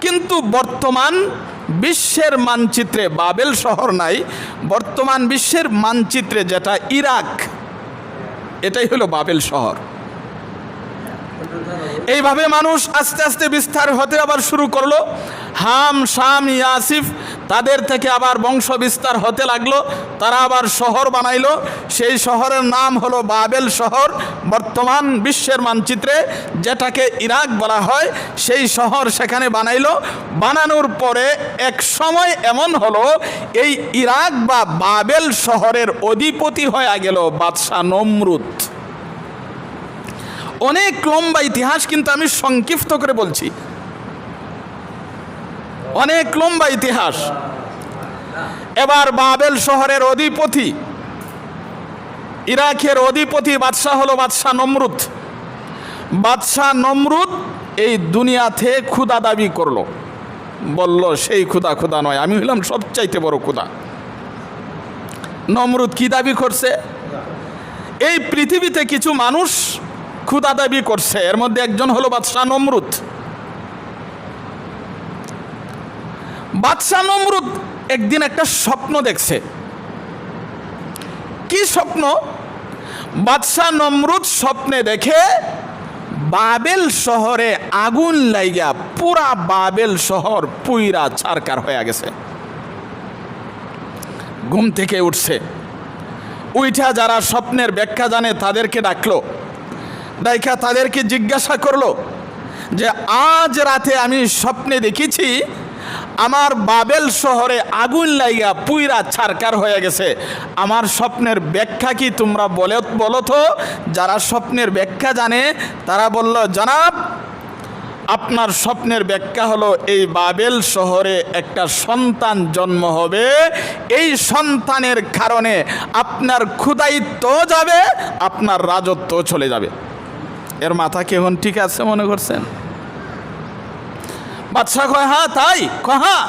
কিন্তু বর্তমান বিশ্বের মানচিত্রে, বাবেল শহর নাই, বর্তমান বিশ্বের মানচিত্রে যেটা ইরাক, এটাই হলো বাবেল শহর। এইভাবে মানুষ আস্তে আস্তে বিস্তার হতে আবার শুরু করল। হাম, শাম, ইয়াসিফ তাদের থেকে আবার বংশ বিস্তার হতে লাগল। তারা আবার শহর বানাইলো। সেই শহরের নাম হলো বাবেল শহর। বর্তমান বিশ্বের মানচিত্রে যেটাকে ইরাক বলা হয়, সেই শহর সেখানে বানাইলো। বানানোর পরে এক সময় এমন হলো, এই ইরাক বা বাবেল শহরের অধিপতি হয়ে গেল বাদশাহ নমরুদ। অনেক লম্বা ইতিহাস কিন্তু আমি সংক্ষিপ্ত করে বলছি। অনেক লম্বা ইতিহাস। এবার বাবেল শহরের অধিপতি, ইরাকের অধিপতি বাদশাহ হলো বাদশাহ নমরুদ। বাদশাহ নমরুদ এই দুনিয়াতে ক্ষুদা দাবি করল। বলল, সেই ক্ষুদা ক্ষুদা নয়, আমি হইলাম সবচাইতে বড় ক্ষুদা নমরুদ কি দাবি করছে? এই পৃথিবীতে কিছু মানুষ ক্ষুদা দাবি করছে। এর মধ্যে একজন হলো বাদশাহ নমরুদ। বাদশাহ নমরুদ একদিন একটা স্বপ্ন দেখছে। কি স্বপ্ন? বাদশাহ নমরুদ স্বপ্নে দেখে বাবেল শহরে আগুন লাইগা পুরা বাবেল শহর পুইরা ছারকার হয়ে গেছে। ঘুম থেকে উঠছে। উইঠা যারা স্বপ্নের ব্যাখ্যা জানে তাদেরকে ডাকলো। ডাইকা তাদেরকে জিজ্ঞাসা করল যে, আজ রাতে আমি স্বপ্নে দেখেছি আমার বাবেল শহরে আগুন লাইগা পুইরা ছারকার হয়ে গেছে। আমার স্বপ্নের ব্যাখ্যা কি তোমরা বলে বলো তো? যারা স্বপ্নের ব্যাখ্যা জানে, তারা বলল, জনাব, আপনার স্বপ্নের ব্যাখ্যা হলো, এই বাবেল শহরে একটা সন্তান জন্ম হবে। এই সন্তানের কারণে আপনার ক্ষুদায়িত্ব যাবে, আপনার রাজত্ব চলে যাবে। এর মাথা কেমন ঠিক আছে মনে করছেন? বাদশাহ কয় হ্যাঁ তাই? কয় হ্যাঁ।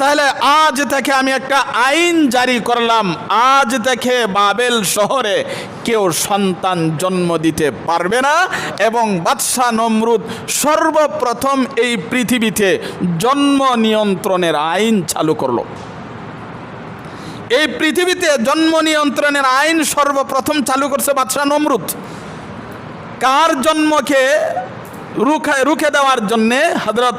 তাহলে আজ থেকে আমি একটা আইন জারি করলাম। আজ থেকে বাবেল শহরে কেউ সন্তান জন্ম দিতে পারবে না এবং বাদশাহ নমরুদ সর্বপ্রথম এই পৃথিবীতে জন্ম নিয়ন্ত্রণের আইন চালু করল। এই পৃথিবীতে জন্ম নিয়ন্ত্রণের আইন সর্বপ্রথম চালু করছে বাদশাহ নমরুদ। কার জন্মকে রুখে রুখে দেওয়ার জন্যে হজরত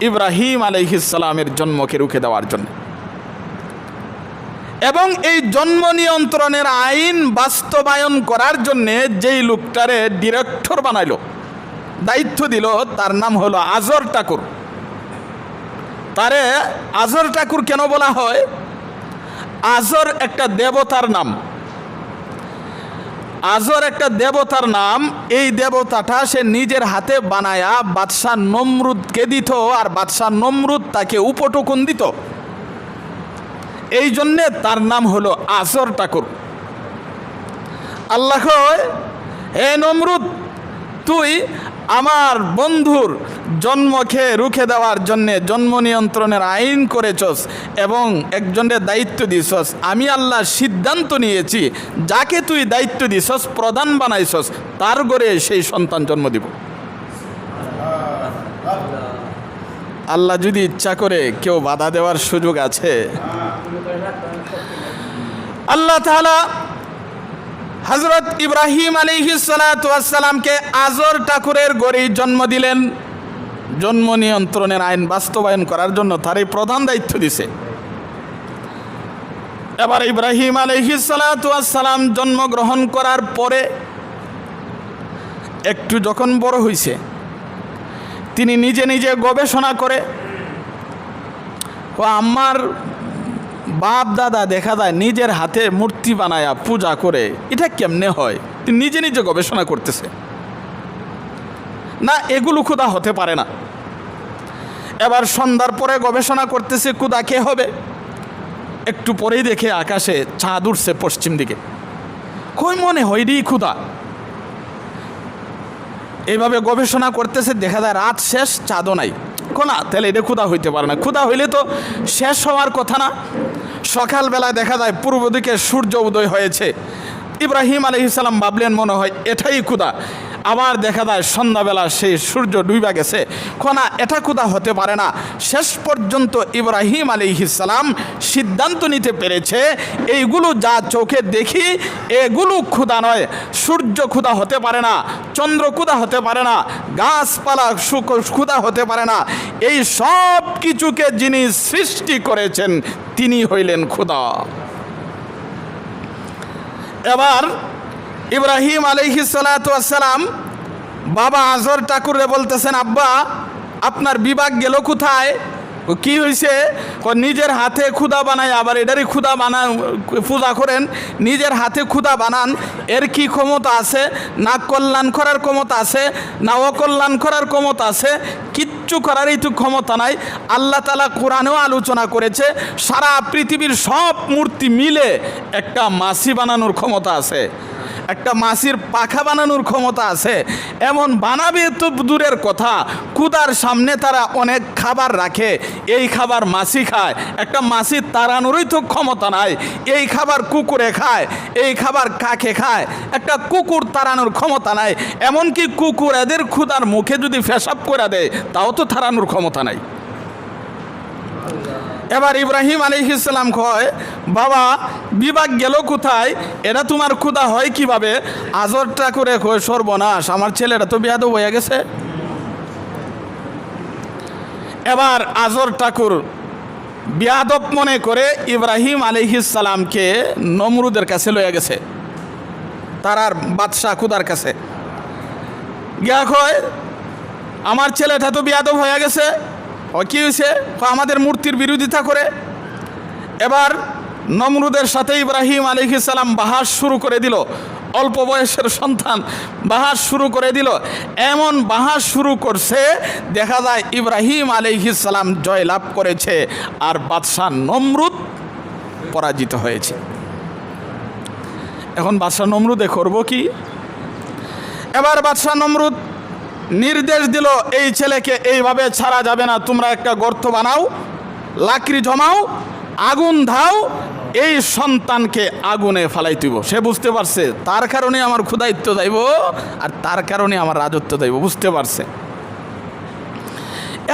ইব্রাহিম আলহিসালামের জন্মকে রুখে দেওয়ার জন্য। এবং এই জন্ম নিয়ন্ত্রণের আইন বাস্তবায়ন করার জন্যে যেই লোকটারে ডিরেক্টর বানাইল, দায়িত্ব দিল, তার নাম হলো আজর ঠাকুর। তারে আজর ঠাকুর কেন বলা হয়? আজর একটা দেবতার নাম। আজর একটা দেবতার নাম। এই দেবতাটা সে নিজের হাতে বানায়া বাদশাহ নমরুদকে দিত আর বাদশাহ নমরুদ তাকে উপটুকুন দিত। এই জন্যে তার নাম হলো আজর ঠাকুর। আল্লাহ হে নমরুদ, তুই আমার বন্ধুর জন্মকে রুখে দেওয়ার জন্যে জন্ম নিয়ন্ত্রণের আইন করেছস এবং একজনের দায়িত্ব দিছস। আমি আল্লাহ সিদ্ধান্ত নিয়েছি, যাকে তুই দায়িত্ব দিছস, প্রধান বানাইছস, তার গড়ে সেই সন্তান জন্ম দিব। আল্লাহ যদি ইচ্ছা করে কেউ বাধা দেওয়ার সুযোগ আছে। আল্লাহ তাআলা হজরত ইব্রাহিম আলিহিসালামকে আজর ঠাকুরের গড়েই জন্ম দিলেন। জন্ম নিয়ন্ত্রণের আইন বাস্তবায়ন করার জন্য তারই প্রধান দায়িত্ব দিছে। এবার ইব্রাহিম আলহিসালাম জন্মগ্রহণ করার পরে একটু যখন বড় হইছে, তিনি নিজে নিজে গবেষণা করে, ও আমার বাপ দাদা দেখা যায় নিজের হাতে মূর্তি বানায়া পূজা করে। এটা কেমনে হয়? নিজে নিজে গবেষণা করতেছে। না, এগুলো ক্ষুদা হতে পারে না। এবার সন্ধ্যার পরে গবেষণা করতেছে ক্ষুদা কে হবে? একটু পরেই দেখে আকাশে চাঁদ উঠছে পশ্চিম দিকে। কই মনে হয় রি ক্ষুদা এইভাবে গবেষণা করতেছে, দেখা যায় রাত শেষ, চাঁদও নাই। কোনা তাহলে এটা ক্ষুদা হইতে পারে না। ক্ষুদা হইলে তো শেষ হওয়ার কথা না। সকালবেলায় দেখা যায় পূর্ব দিকে সূর্য উদয় হয়েছে। ইব্রাহিম আলহিসাল্লাম ভাবলেন মনে হয় এটাই ক্ষুদা আবার দেখা যায় সন্ধ্যাবেলা সেই সূর্য ডুইবা গেছে। খনা এটা কোথা হতে পারে না। শেষ পর্যন্ত ইব্রাহিম আলিহিসাল্লাম সিদ্ধান্ত নিতে পেরেছে, এইগুলো যা চোখে দেখি, এগুলো ক্ষুধা নয়। সূর্য ক্ষুধা হতে পারে না, চন্দ্র ক্ষুধা হতে পারে না, গাছপালা ক্ষুধা হতে পারে না। এই সব কিছুকে যিনি সৃষ্টি করেছেন, তিনি হইলেন ক্ষুধা। এবার ইব্রাহিম আলহি সালাম বাবা আজর ঠাকুরে বলতেছেন, আব্বা, আপনার বিভাগ গেল কোথায়? কি হয়েছে নিজের হাতে ক্ষুদা বানায় আবার এটারই ক্ষুদা বানান, পূজা করেন, নিজের হাতে ক্ষুদা বানান, এর কি ক্ষমতা আছে? না কল্যাণ করার ক্ষমতা আছে, না অকল্যাণ করার ক্ষমতা আছে, কিচ্ছু করারই তো ক্ষমতা নাই। আল্লাহ তালা কোরআনেও আলোচনা করেছে, সারা পৃথিবীর সব মূর্তি মিলে একটা মাসি বানানোর ক্ষমতা আছে। একটা মাসির পাখা বানানোর ক্ষমতা আছে। এমন বানাবে তো দূরের কথা। কুদার সামনে তারা অনেক খাবার রাখে। এই খাবার মাসি খায়। একটা মাসি তাড়ানোরই তো ক্ষমতা নাই। এই খাবার কুকুরে খায়। এই খাবার কাকে খায়? একটা কুকুর তাড়ানোর ক্ষমতা নাই। এমনকি কুকুর এদের ক্ষুদার মুখে যদি ফেসাব করে দেয়, তাও তো তাড়ানোর ক্ষমতা নাই। এবার ইব্রাহিম আলিহিসাল্লাম কয়, বাবা, বিভাগ গেল কোথায়? এটা তোমার ক্ষুদা হয় কীভাবে? আজরটা করে কয়, সর্বনাশ, আমার ছেলেটা তো বিয়াদ হয়ে গেছে। এবার আজর ঠাকুর বিয়াদব মনে করে ইব্রাহিম আলিহিসাল্লামকে নমরুদের কাছে লয়ে গেছে তারার বাদশাহ খুদার কাছে। গিয়া কয়, আমার ছেলেটা তো বিয়াদব হয়ে গেছে ও কি হয়েছে? আমাদের মূর্তির বিরোধিতা করে। এবার নমরুদের সাথে ইব্রাহিম আলিহিসাল্লাম বাহাস শুরু করে দিল। অল্প বয়সের সন্তান বাহাস শুরু করে দিল। এমন বাহাস শুরু করছে, দেখা যায় ইব্রাহিম আলিহিসাল্লাম জয় লাভ করেছে আর বাদশাহ নমরুদ পরাজিত হয়েছে। এখন বাদশাহ নমরুদে করব কি? এবার বাদশাহ নমরুদ নির্দেশ দিল, এই ছেলেকে এইভাবে ছাড়া যাবে না। তোমরা একটা গর্ত বানাও, লাকড়ি জমাও, আগুন ধাও, এই সন্তানকে আগুনে ফালাই দিব। সে বুঝতে পারছে, তার কারণে আমার ক্ষুদায়িত্ব যাইব আর তার কারণে আমার রাজত্ব যাইব বুঝতে পারছে।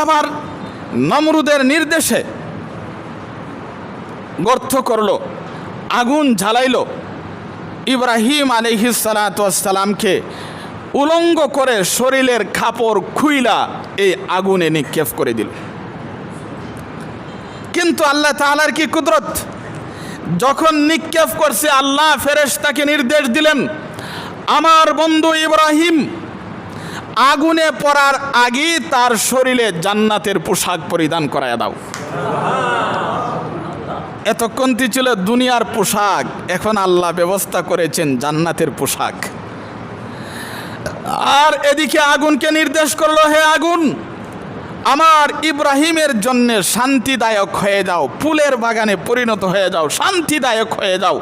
এবার নমরুদের নির্দেশে গর্ত করল, আগুন ঝালাইলো ইব্রাহিম আলিহিসালামকে উলঙ্গ করে শরীরের খাপড় খুইলা এই আগুনে নিক্ষেপ করে দিল। কিন্তু আল্লাহ তাআলার কি কুদরত? যখন নিক্ষেপ করছে, আল্লাহ ফেরেশতাকে নির্দেশ দিলেন, আমার বন্ধু ইব্রাহিম, আগুনে পড়ার আগেই তার শরীরে জান্নাতের পোশাক পরিধান করায় দাও। এতক্ষণতি ছিল দুনিয়ার পোশাক, এখন আল্লাহ ব্যবস্থা করেছেন জান্নাতের পোশাক। আর এদিকে আগুনকে নির্দেশ করল, হে আগুন, আমার ইব্রাহিমের জন্য শান্তিদায়ক হয়ে যাও, ফুলের বাগানে পরিণত হয়ে যাও, শান্তিদায়ক হয়ে যাও।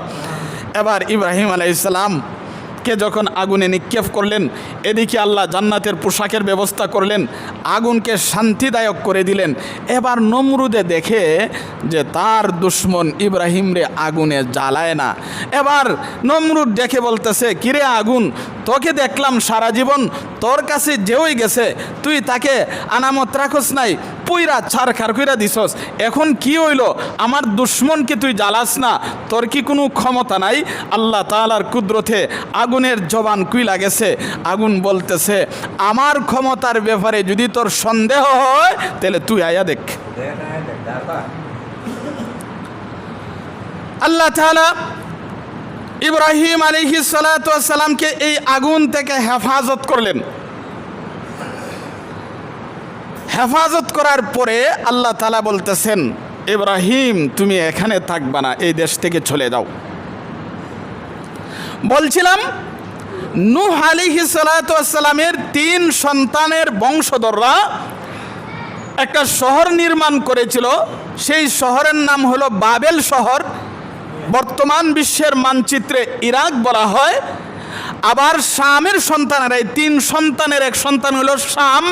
এবার ইব্রাহিম আলাইসালাম কে যখন আগুনে নিক্ষেপ করলেন, এদিকে আল্লাহ জান্নাতের পোশাকের ব্যবস্থা করলেন, আগুনকে শান্তিদায়ক করে দিলেন। এবার নমরুদে দেখে যে তার দুশ্মন ইব্রাহিম রে আগুনে জ্বালায় না। এবার নমরুদ দেখে বলতেছে, কিরে আগুন, তোকে দেখলাম সারা জীবন, তোর কাছে যেওই গেছে, তুই তাকে আনামত রাখস নাই পুইরা ছাড় খার কইরা দিছস। এখন কি হইল? আমার দুশ্মনকে তুই জ্বালাস না? তোর কি কোনো ক্ষমতা নাই? আল্লাহ তালার কুদরতে আগুনের জবান কুইলা গেছে। আগুন বলতেছে, আমার ক্ষমতার ব্যাপারে যদি তোর সন্দেহ হয়, তাহলে তুই আয়া দেখ। আল্লাহ তাআলা ইব্রাহিম আলিহি সালাতামকে এই আগুন থেকে হেফাজত করলেন। হেফাজত করার পরে আল্লাহ তালা বলতেছেন, ইব্রাহিম, তুমি এখানে থাকবা না, এই দেশ থেকে চলে যাও। বলছিলাম, নূহ আলিহি সালাতামের তিন সন্তানের বংশধররা একটা শহর নির্মাণ করেছিল। সেই শহরের নাম হলো বাবেল শহর। বর্তমান বিশ্বের মানচিত্রে ইরাক বলা হয়। আবার শামের সন্তানেরা, এই তিন সন্তানের এক সন্তান হলো শাম।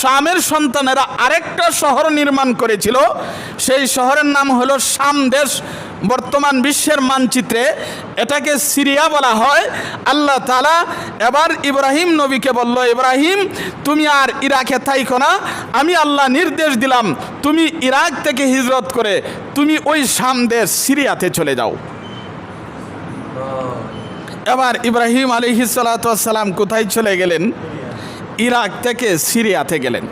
শামের সন্তানেরা আরেকটা শহর নির্মাণ করেছিল। সেই শহরের নাম হলো শাম দেশ। বর্তমান বিশ্বের মানচিত্রে এটাকে সিরিয়া বলা হয়। আল্লাহ তালা এবার ইব্রাহিম নবীকে বলল, ইব্রাহিম, তুমি আর ইরাকে থাইকো না। আমি আল্লাহ নির্দেশ দিলাম, তুমি ইরাক থেকে হিজরত করে তুমি ওই শাম দেশ সিরিয়াতে চলে যাও। এবার ইব্রাহিম আলী সালাম কোথায় চলে গেলেন? ইরাক থেকে সিরিয়াতে গেলেন।